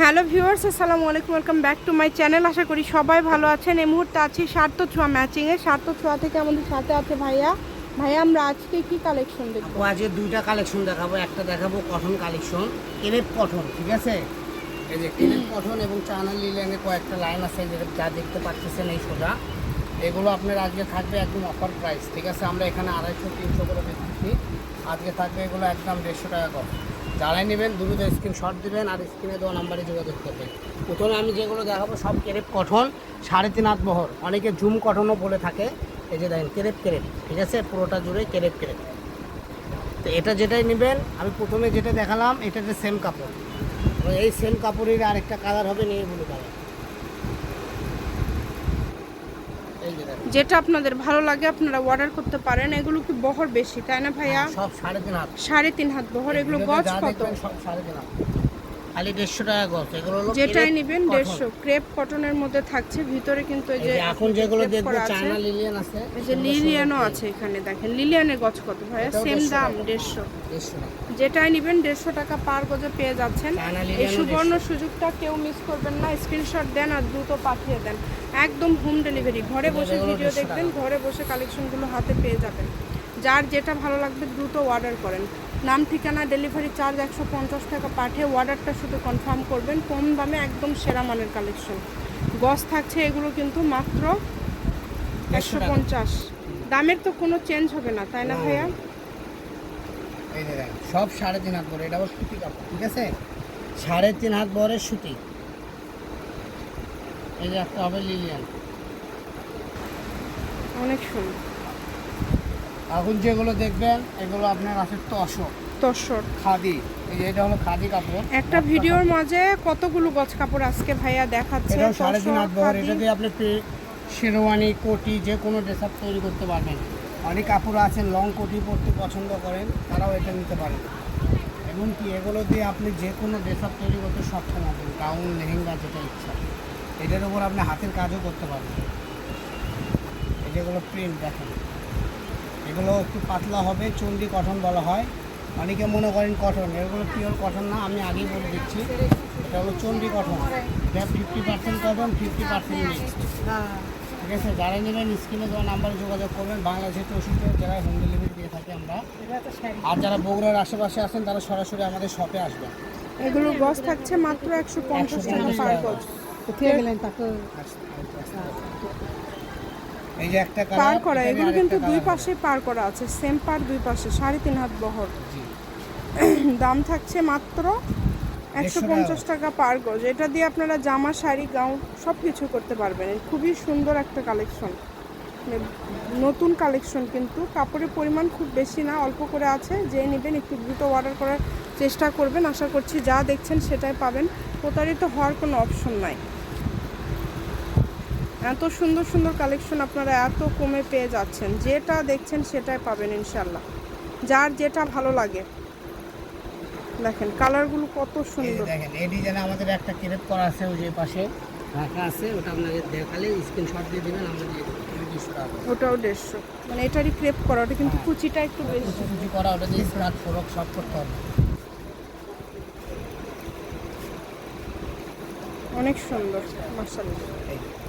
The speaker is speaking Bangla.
হ্যালো ভিউয়ার্স, আসসালামু আলাইকুম, welcome back to my channel. আশা করি সবাই ভালো আছেন। এই মুহূর্তে আছি সার্থ ছোঁয়া ম্যাচিংয়ে। সার্থ ছোঁয়া থেকে আমাদের সাথে আছে ভাইয়া। ভাইয়া, আমরা আজকে কি কালেকশন দেখব? আজকে দুইটা কালেকশন দেখাবো। একটা দেখাবো কটন কালেকশন কেনেপ কটন, ঠিক আছে? এই যে কেনেপ কটন এবং চায়না লিলেনের কয়েকটা লাইন আছে, যেটা যা দেখতে পাচ্ছেন এই সোজা। এগুলো আপনার আজকে থাকবে একদম অফার প্রাইস, ঠিক আছে? আমরা এখানে আড়াইশো, তিনশো করে বেচতেছি আজকে থাকবে এগুলো একদম দেড়শো টাকা কম যারাই নেবেন স্ক্রিন শট দিবেন আর স্ক্রিনে দেওয়া নাম্বারে যোগাযোগ করবেন। প্রথমে আমি যেগুলো দেখাবো সব কেরেপ কঠন সাড়ে তিন হাত বহর। অনেকে জুম কঠনও বলে থাকে। এই যে দেখেন কেরেপ কেরেপ ঠিক আছে? পুরোটা জুড়ে কেরেপ কেরেপ তো এটা যেটাই নেবেন, আমি প্রথমে যেটা দেখালাম এটা সেম কাপড়। এই সেম কাপড়ের আরেকটা কালার হবে নিয়ে বলে কালার এই যে দেখেন যেটা আপনাদের ভালো লাগে আপনারা অর্ডার করতে পারেন। এগুলো কি বহর বেশি তাই না ভাইয়া? সব সাড়ে তিন হাত। সাড়ে তিন হাত বহর এগুলো গছ গজ কত খালি দেড়শো টাকা গজ এগুলো হলো যেটাই নেবেন। দেড়শো ক্রেপ কটনের মধ্যে থাকছে ভিতরে কিন্তু এই যে এখন যেগুলো দেখব। চায়না লিলিয়ান আছে এই যে লিলিয়ানও আছে এখানে দেখেন লিলিয়ানের গজ কত ভাইয়া? সেম দাম। দেড়শো। যেটাই নেবেন দেড়শো টাকা পার গজে পেয়ে যাচ্ছেন। এই সুবর্ণ সুযোগটা কেউ মিস করবেন না স্ক্রিনশট দেন আর দ্রুত পাঠিয়ে দেন। একদম হোম ডেলিভারি ঘরে বসে ভিডিও দেখবেন ঘরে বসে কালেকশনগুলো হাতে পেয়ে যাবেন। যার যেটা ভালো লাগবে দ্রুত অর্ডার করেন। নাম ঠিকানা ডেলিভারি চার্জ একশো পঞ্চাশ টাকা পাঠিয়ে অর্ডারটা শুধু কনফার্ম করবেন কম দামে একদম সেরা মানের কালেকশন গস থাকছে এগুলো কিন্তু মাত্র একশো পঞ্চাশ। দামের তো কোনো চেঞ্জ হবে না তাই না। ভাইয়া? সব সাড়ে তিন হাত বড় এটা আবার সুতি কাপড় ঠিক আছে? সাড়ে তিন হাত বরের সুতি। এই যে একটা হবে লিলিয়ান অনেক সুন্দর। এখন যেগুলো দেখবেন এগুলো আপনার আছে তসর। তসর। খাদি এই যে এটা হলো খাদি কাপড়। একটা ভিডিওর মাঝে কতগুলো গজ কাপড় আজকে ভাইয়া দেখাচ্ছে? এটাও সাড়ে তিন হাত বহর এটা দিয়ে আপনি শেরওয়ানি কোটি যে কোনো ড্রেস আপ তৈরি করতে পারবেন। অনেক কাপড় আছেন লং কোটি পরতে পছন্দ করেন তারাও এটা নিতে পারেন এমনকি এগুলো দিয়ে আপনি যে কোনো ড্রেস আপ তৈরি করতে সক্ষম হবেন গাউন লেহেঙ্গা যেটা ইচ্ছা। এটার উপর আপনি হাতের কাজও করতে পারবেন। এই যেগুলো প্রিন্ট দেখেন। এগুলো একটু পাতলা হবে চন্ডি কটন বলা হয়। অনেকে মনে করেন কটন এগুলো পিওর কটন না আমি আগেই বলে দিচ্ছি। এটা হলো চন্ডি কটন এটা fifty percent cotton fifty percent mixed ঠিক আছে? যারা নেবেন স্ক্রিনে দেওয়া নাম্বারে যোগাযোগ করবেন। বাংলাদেশের চৌষট্টি জেলায় হোম ডেলিভারি দিয়ে থাকি আমরা। আর যারা বগুড়ার আশেপাশে আছেন তারা সরাসরি আমাদের শপে আসবেন। এগুলো গজ থাকছে মাত্র একশো পঞ্চাশ টাকা 150 পার টাকা। গজ এই যে একটা পার করা এগুলো কিন্তু দুই পাশে পার করা আছে সেম পার দুই পাশে সাড়ে তিন হাত বহর। দাম থাকছে মাত্র একশো পঞ্চাশ টাকা। পার গজ এটা দিয়ে আপনারা জামা শাড়ি গাউন সব কিছু করতে পারবেন। খুবই সুন্দর একটা কালেকশন নতুন কালেকশন কিন্তু কাপড়ের পরিমাণ খুব বেশি না অল্প করে আছে যে নেবেন একটু দ্রুত অর্ডার করার চেষ্টা করবেন। আশা করছি যা দেখছেন সেটাই পাবেন। প্রতারিত হওয়ার কোনো অপশন নাই। এত সুন্দর সুন্দর কালেকশন আপনারা এত কমে পেয়ে যাচ্ছেন। যেটা দেখছেন সেটাই পাবেন ইনশাল্লাহ যার যেটা ভালো লাগে। দেখেন কালারগুলো কত সুন্দর। দেখেন এই ডিজাইনে আমাদের একটা ক্রেপ করা আছে ওই যে পাশে। রাখা আছে ওটা আপনাকে দেখালে স্ক্রিনশট দিয়ে দেবেন আমরা দিয়ে দেবো। ওটাও দেড়শো। মানে এটারই ক্রেপ করা ওটা কিন্তু হ্যাঁ। কুচিটা একটু বেশি। কুচি করা ওটা দিয়ে স্কার্ট ফরক সব করতে হবে। অনেক সুন্দর মার্শাল্লাহ